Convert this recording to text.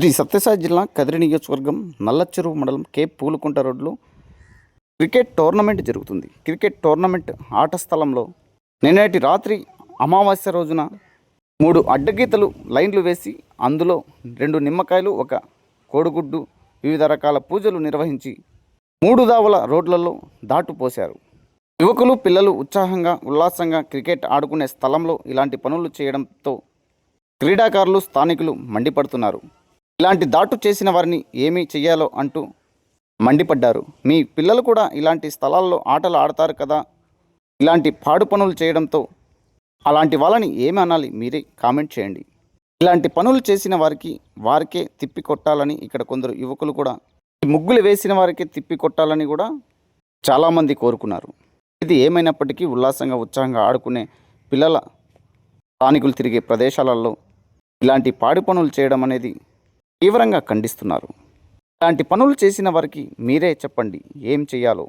శ్రీ సత్యసాయి జిల్లా కదిరి నియోజకవర్గం నల్లచెరువు మండలం కే. పూలుకుంట రోడ్లో క్రికెట్ టోర్నమెంట్ జరుగుతుంది. క్రికెట్ టోర్నమెంట్ ఆట స్థలంలో నిన్నటి రాత్రి అమావాస్య రోజున మూడు అడ్డగీతలు లైన్లు వేసి అందులో రెండు నిమ్మకాయలు ఒక కోడిగుడ్డు వివిధ రకాల పూజలు నిర్వహించి మూడు దావల రోడ్లలో దాటు పోశారు. యువకులు పిల్లలు ఉత్సాహంగా ఉల్లాసంగా క్రికెట్ ఆడుకునే స్థలంలో ఇలాంటి పనులు చేయడంతో క్రీడాకారులు స్థానికులు మండిపడుతున్నారు. ఇలాంటి దాటు చేసిన వారిని ఏమీ చెయ్యాలో అంటూ మండిపడ్డారు. మీ పిల్లలు కూడా ఇలాంటి స్థలాల్లో ఆటలు ఆడతారు కదా. ఇలాంటి పాడు పనులు చేయడంతో అలాంటి వాళ్ళని ఏమి అనాలి మీరే కామెంట్ చేయండి. ఇలాంటి పనులు చేసిన వారికి వారికే తిప్పి కొట్టాలని ఇక్కడ కొందరు యువకులు కూడా ఈ ముగ్గులు వేసిన వారికే తిప్పి కొట్టాలని కూడా చాలామంది కోరుకున్నారు. ఇది ఏమైనప్పటికీ ఉల్లాసంగా ఉత్సాహంగా ఆడుకునే పిల్లల స్థానికులు తిరిగే ప్రదేశాలలో ఇలాంటి పాడి పనులు చేయడం అనేది తీవ్రంగా ఖండిస్తున్నారు. ఇలాంటి పనులు చేసిన వారికి మీరే చెప్పండి ఏం చేయాలో.